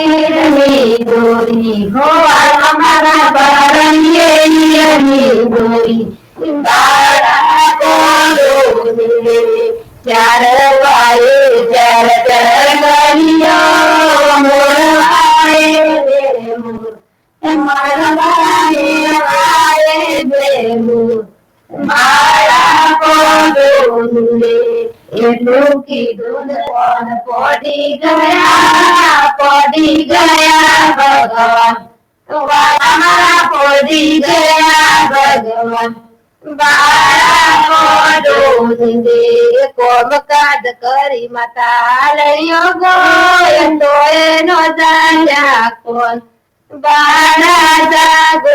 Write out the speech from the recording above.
ઈરની દોરી. હો આ મારા પારણીએ ઈરની દોરી. બાળા કોલોને, ચાર વાએ ચાર ચાર ગલિયો, મોર બે મોર. મારા બે મોર. કોડોલે એટલું કીધું પણ પડી ગયા પડી ગયા ભગવાન વાલા મારા પડી ગયા ભગવાન બાળા કોડોલે કોમ કાજ કરી માતા લઈયો ગોય તો એનો જાણ્યા કોણ બાળા જાગ